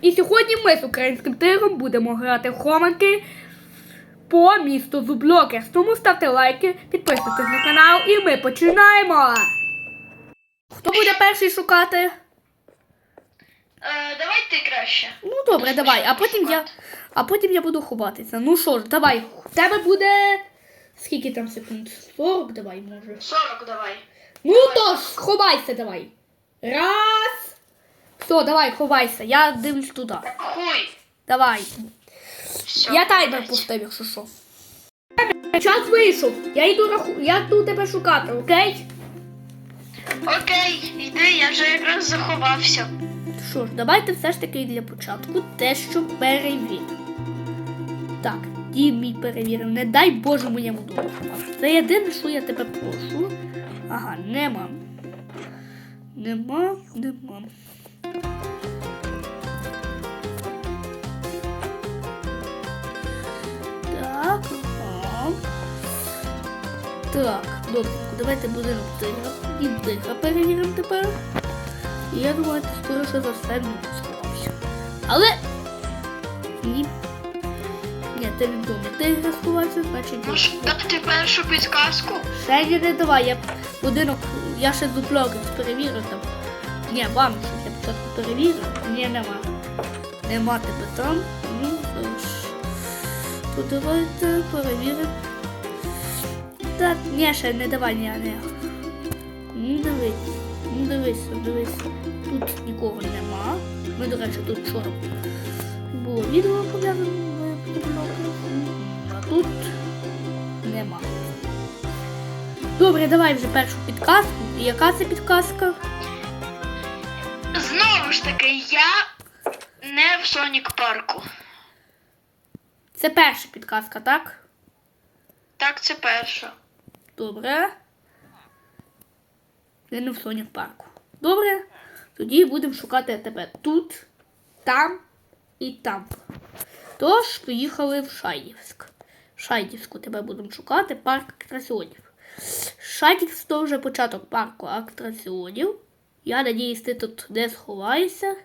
І сьогодні ми з українським тигром будемо грати в хованки по місту Зублокерс. Тому ставте лайки, підписуйтесь на канал і ми починаємо. Хто буде перший шукати? Е, давай ти краще. Ну добре, давай, а потім я. А потім я буду ховатися. Ну що ж, давай. В тебе буде. Скільки там секунд? 40 давай, може. 40 давай. Ну то ж, ховайся давай. Раз. Все, давай, ховайся. Я дивлюсь туди. Давай. Все, Я таймер пустив, якщо що. Час вийшов. Я йду раху... я йду тебе шукати, окей? Окей, йди, я вже якраз заховався. Що ж, давайте все ж таки для початку те, що перевіримо. Так, дім мій перевірив. Не дай Боже моєму дому. Це єдине, що я тебе прошу. Ага, нема. Нема, нема. Так, ага. Так, добре, давайте будемо. І тигра перевіримо тепер. І я думаю, ти скоріше за все сховався. Але. Ні. Ні, ти не думай. Ти сховався, значить. Можеш дати першу підказку? Ще не давай, я будинок, я ще дуплоги перевірю там. Ні, вам я перевірю. Ні, нема. Нема тебе там. Ну, тож. То давайте перевіримо. Так, ні, ще не давай, ні, ні. Ну дивись, ну дивися, дивись. Тут нікого нема. Ми, до речі, тут вчора було відео пов'язане. А тут нема. Добре, давай вже першу підказку. Яка це підказка? Ж таки, я не в Сонік парку. Це перша підказка, так? Так, це перша. Добре. Я не в Сонях парку. Добре. Тоді будемо шукати тебе тут, там і там. Тож, поїхали в Шайдівськ. В Шайдівську тебе будемо шукати, парк атракціонів. Шайдівськ то вже початок парку атракціонів. Я надіюсь, ти тут не сховаєшся.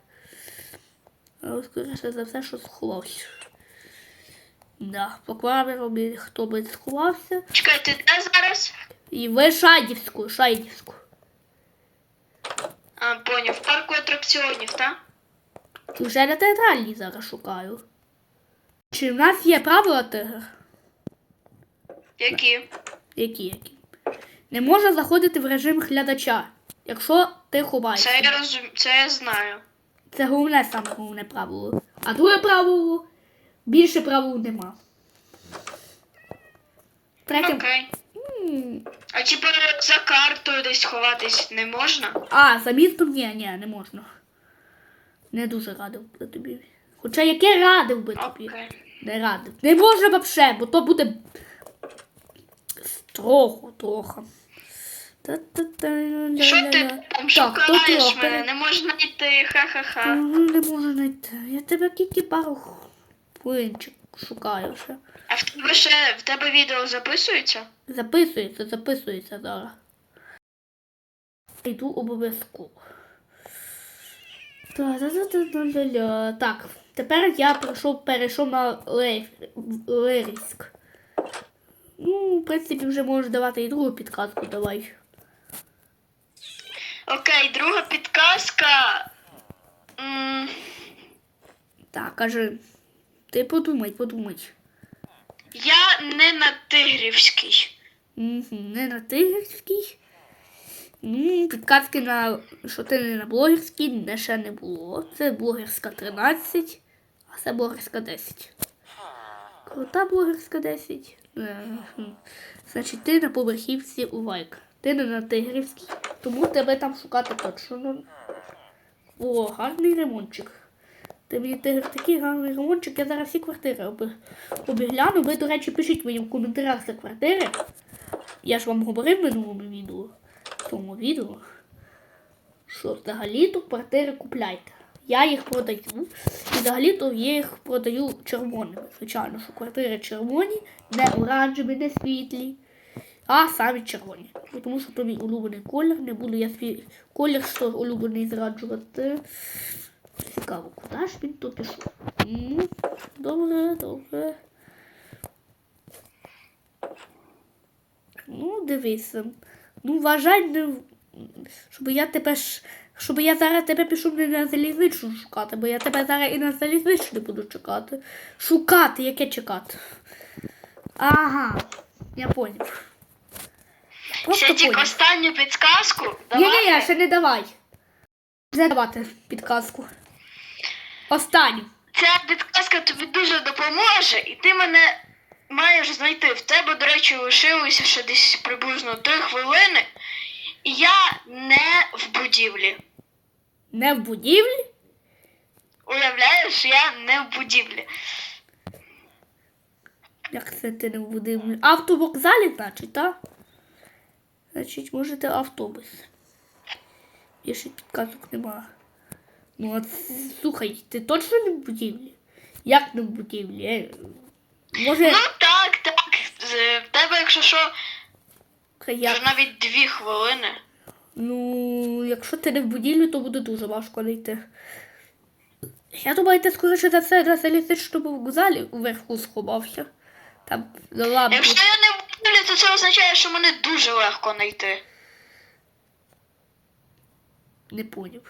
Але скоріше за все, що сховався. Да, по камерам хто би сховався. Чекай, ти де зараз? І ви Шайдівську, Шайдівську. А, поняв, в парку атракціонів, так? Вже на театральній зараз шукаю. Чи в нас є правила тигр? Які? Які які? Не можна заходити в режим глядача, якщо ти ховаєшся. Це я розумію, це я знаю. Це головне саме головне правило. А друге правило більше правил нема. Третє. Окей. М, А типу за картою десь ховатись не можна? А, за містом ні, ні, не можна. Не дуже радив би тобі. Хоча яке радив би тобі? Окей. Не радив. Не можна вообще, бо то буде трохи, трохи. Та-та-та-ля-ля-ля. Що ти там шукаєш мене? Не можна йти, ха-ха-ха. Не можу знайти. Я тебе тільки пару хвилинчик шукаю ще. А в тебе ще в тебе відео записується? Записується, записується зараз. Йду обов'язково. Так, тепер я пройшов, перейшов на Ле- Ну, в принципі, вже можеш давати і другу підказку, давай. Окей, друга підказка. М, Так, кажи. Ти подумай, подумай. Я не на Тигрівській. Угу, не на тигрській. Ну, підказки на що ти не на блогерській не ще не було. Це блогерська 13, а це блогерська 10. Крута блогерська 10. Е, хм. Значить, ти на поверхівці у лайк. Ти не на тигрівській, тому тебе там шукати точно. О, гарний ремонтчик. Ти мені тигр такий гарний ремонтчик, я зараз всі квартири обігляну. Ви, до речі, пишіть мені в коментарях за квартири. Я ж вам говорив в минулому відео, в тому відео, що взагалі-то квартири купляйте. Я їх продаю. І взагалі-то я їх продаю червоними. Звичайно, що квартири червоні, не оранжеві, не світлі, а самі червоні. Тому що то мій улюблений колір, не буду я свій колір що улюблений зраджувати. Цікаво, куди ж він то пішов? Добре, добре. Ну, дивися. Ну, вважай, не... щоб я тебе ж. Щоб я зараз тебе пішов не на залізничну шукати, бо я тебе зараз і на залізничну буду чекати. Шукати, яке чекати. Ага, я поняв. Просто Ще тільки останню підсказку. Ні, Давай. ні, ні, ще не давай. Не давати підказку. Останню. Ця підказка тобі дуже допоможе, і ти мене маєш знайти. В тебе, до речі, лишилося ще десь приблизно 3 хвилини. І я не в будівлі. Не в будівлі? Уявляєш, я не в будівлі. Як це ти не в будівлі? Автовокзалі, значить, так? Значить, можете автобус. Більше підказок нема. Ну, от, слухай, ти точно не в будівлі? Як не в будівлі? Е, Може, Ну так, так. В тебе, якщо що, вже навіть 2 хвилини. Ну, якщо ти не в будівлі, то буде дуже важко знайти. Я думаю, ти скоріше за все на залізничному вокзалі вверху сховався. Там за лампу. Якщо я в то це означає, що мене дуже легко знайти. Не поняв.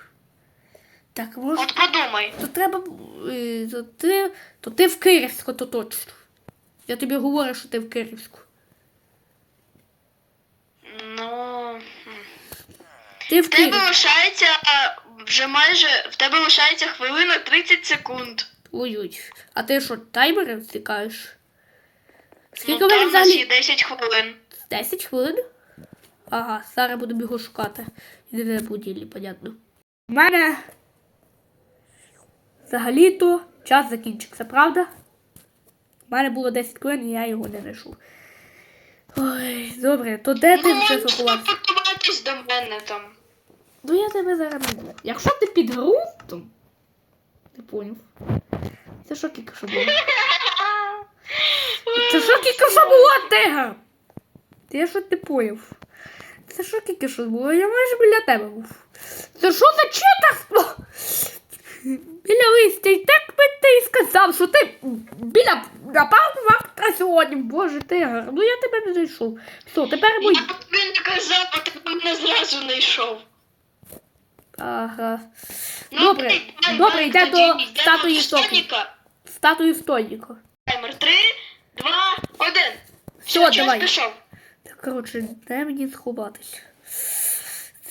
Так, може. От подумай. То треба. е, То ти, то ти в Київську, то точно. Я тобі говорю, що ти в Київську. Ну. Ти в В тебе лишається вже майже в тебе лишається хвилина 30 секунд. Ой-ой. А ти що, таймери стикаєш? Скільки ну, там у взагалі? 10 хвилин. 10 хвилин? Ага, зараз будемо його шукати. Іди на будівлі, понятно. У мене взагалі-то час закінчився, правда? У мене було 10 хвилин, і я його не знайшов. Ой, добре, то де ти ну, вже можеш заховався? до мене там. Ну я тебе зараз не буду. Якщо ти під ґрунтом, ти поняв. Це що що було? Що тільки що було, тигр? Я що ти поняв? Це що тільки що було? Я майже біля тебе був. Це що за читерство? Біля листя, і так би ти і сказав, що ти біля напав вахта сьогодні. Боже, тигр, ну я тебе не знайшов. Все, тепер бой. Я б тобі не казав, бо ти б мене зразу не йшов. Ага. Ну, Добре, добре, йде до статуї до Софі. Соніка. Таймер 3, 2, 1. Все, час давай. пішов. Так, коротше, де мені сховатися?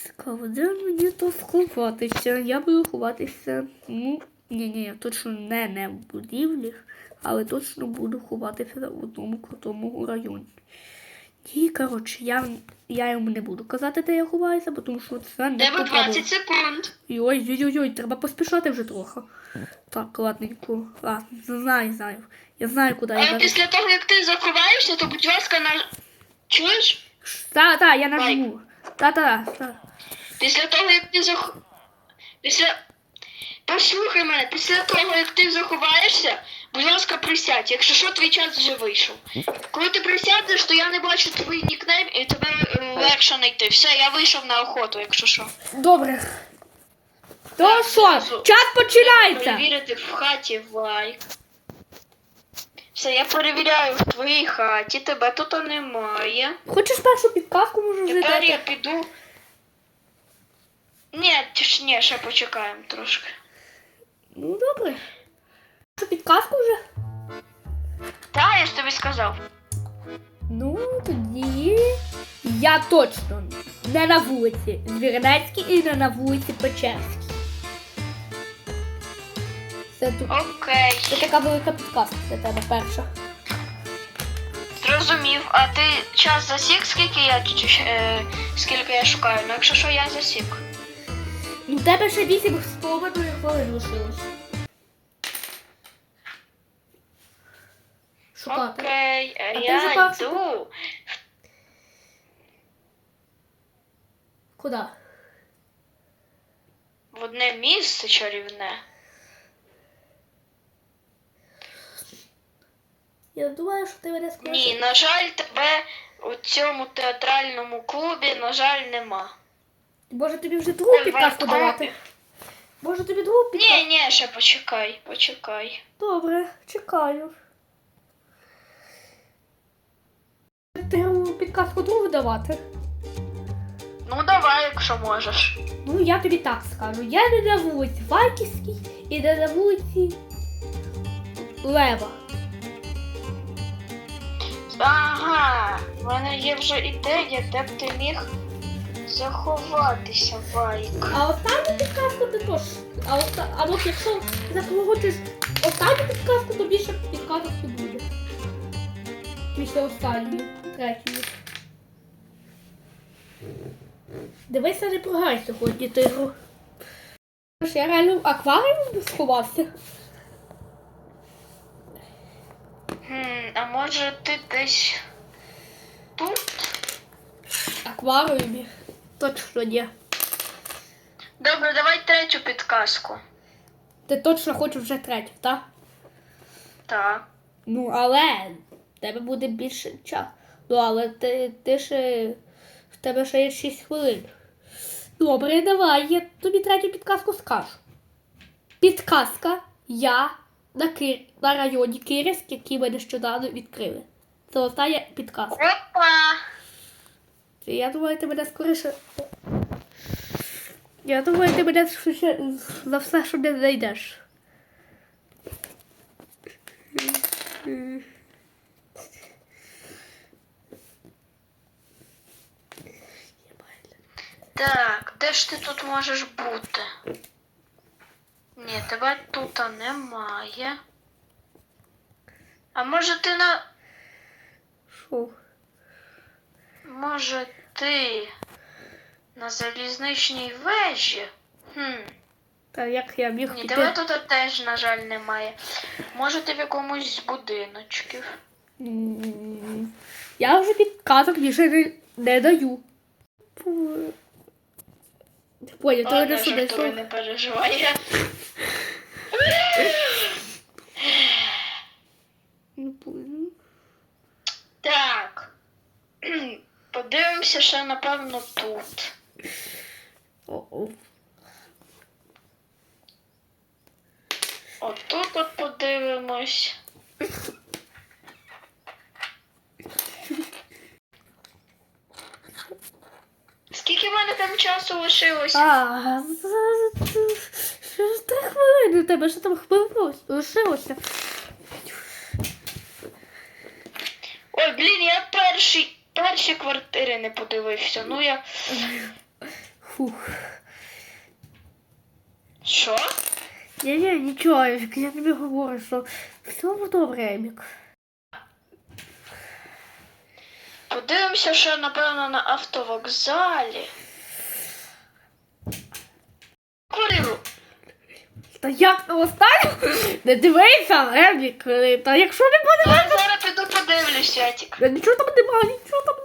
Цікаво, де мені то сховатися? Я буду ховатися. Ну, ні, ні, точно не, не в будівлі, але точно буду ховатися в одному крутому районі. І, коротше, я, я йому не буду казати, де я ховаюся, бо тому що це не Тебе 20 секунд. Ой, ой, ой, ой, треба поспішати вже трохи. Так, ладненько. Ладно, знаю, знаю. Я знаю, куди я А зараз. після того, як ти заховаєшся, то будь ласка, на. Чуєш? Та, та, я нажму. Та, та, та. Після того, як ти зах... Після. Послухай мене, після того, як ти заховаєшся, будь ласка, присядь. Якщо що, твій час вже вийшов. Коли ти присядеш, то я не бачу твій нікнейм і тебе е, легше знайти. Все, я вийшов на охоту, якщо що. Добре. То що, час починається. Перевірити в хаті лайк. Все, я перевіряю в твоїй хаті, тебе тут немає. Хочеш першу підказку можу Тепер я піду. Ні, ті ж- ні, ще почекаємо трошки. Ну, добре. Першу підказку вже? Та, я ж тобі сказав. Ну, тоді я точно не на вулиці Звірнецькій і не на вулиці Печерській. Це тут. Окей. Це така велика підказка для тебе перша. Зрозумів. А ти час засік, скільки я е, скільки я шукаю? Ну, якщо що, я засік. Ну, в тебе ще 8 з половиною хвилин лишилось. Шукати. Окей, а А я йду. Куди? В одне місце чарівне. Я думаю, що ти мене скоро. Ні, на жаль, тебе у цьому театральному клубі, на жаль, нема. Може тобі вже другу підказку давати? Може тобі другу підказку? Ні, ні, ще почекай, почекай. Добре, чекаю. Ти підказку другу давати? Ну давай, якщо можеш. Ну, я тобі так скажу. Я не на вулиці Вайківській і не на вулиці Лева. Ага, в мене є вже ідея, де б ти міг заховатися, Вайк. А останню підказку ти теж. А оста... Або якщо захочеш останню підказку, то більше підказок не буде. Після останньої, третьої. Дивися, не програй сьогодні тигру. Що я реально в акваріум сховався. Хм, а може ти десь тут? Акваріумі. Точно ні. Добре, давай третю підказку. Ти точно хочеш вже третю, так? Так. Ну, але в тебе буде більше часу. Ну, але ти, ти ще. В тебе ще є 6 хвилин. Добре, давай, я тобі третю підказку скажу. Підказка я на, Кир... на районі Кирівськ, який ми нещодавно відкрили. Це остання підказка. Опа! Я думаю, ти мене скоріше. Я думаю, ти мене за все, що не знайдеш. Так, де ж ти тут можеш бути? Ні, тебе тут немає. А може ти на. Що? Може ти на залізничній вежі? Хм. Та як я міг Ні, піти? тебе тут теж, на жаль, немає. Може ти в якомусь з будиночків. М, Я вже підказок більше не, не даю. Фу. Поняв, то Ладно, не сюди. не переживай. Не понял. Так. Подивимося ще, напевно, тут. О-о. Отут от подивимось. Скільки в мене там часу лишилось? А, з- з- три хвилини у тебе, що там хвилин лишилося. Ой, блін, я перші, перші не подивився. Ну я. Фух. Що? Ні, ні, нічого, я тобі говорю, що все добре, Емік. Подивимося ще, напевно, на автовокзалі. Квартиру. Та як на останню? Не дивися, Емік. Та якщо не буде, Я зараз піду подивлюсь, Святік. Та нічого там нема, нічого там.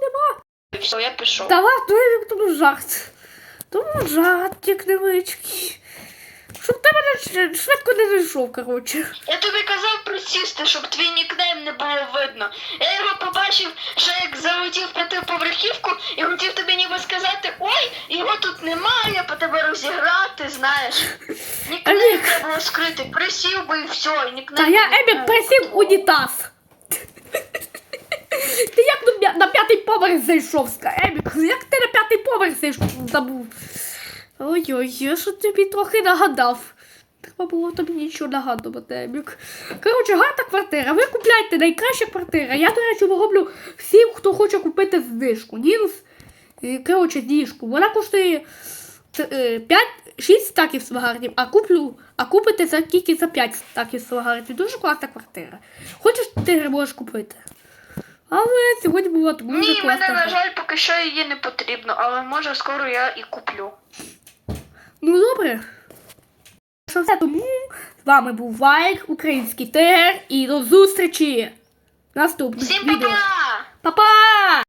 Все, я пішов. Та ладно, Емік, тому жарт. Тому жартик невеличкий. Щоб тебе не ш- швидко не зайшов, коротше. Я тобі казав присісти, щоб твій нікнейм не було видно. Я його побачив, ще як залетів в п'ятиповерхівку і хотів тобі ніби сказати, ой, його тут немає, по тебе розіграти, знаєш. Нікнейм треба було скрити, присів би і все, і нікнейм. Та я не Емік було. присів унітаз. Ти як на, п'ятий поверх зайшов, Емік? Як ти на п'ятий поверх зайшов? Забув. Ой-ой, я ж тобі трохи нагадав. Треба було тобі нічого нагадувати, Емік. Коротше, гарна квартира. Ви купляйте найкраща квартира. Я, до речі, роблю всім, хто хоче купити знижку. Мінус, е, коротше, знижку. Вона коштує 5-6 стаків свагартів, а куплю, а купите за тільки за 5 стаків свагартів. Дуже класна квартира. Хочеш, ти можеш купити. Але сьогодні була дуже Ні, класна. мене, на жаль, поки що її не потрібно, але може скоро я і куплю. Ну добре. Що все тому з вами був Вайк, український Тер і до зустрічі наступних Всім відео. па-па! Па-па!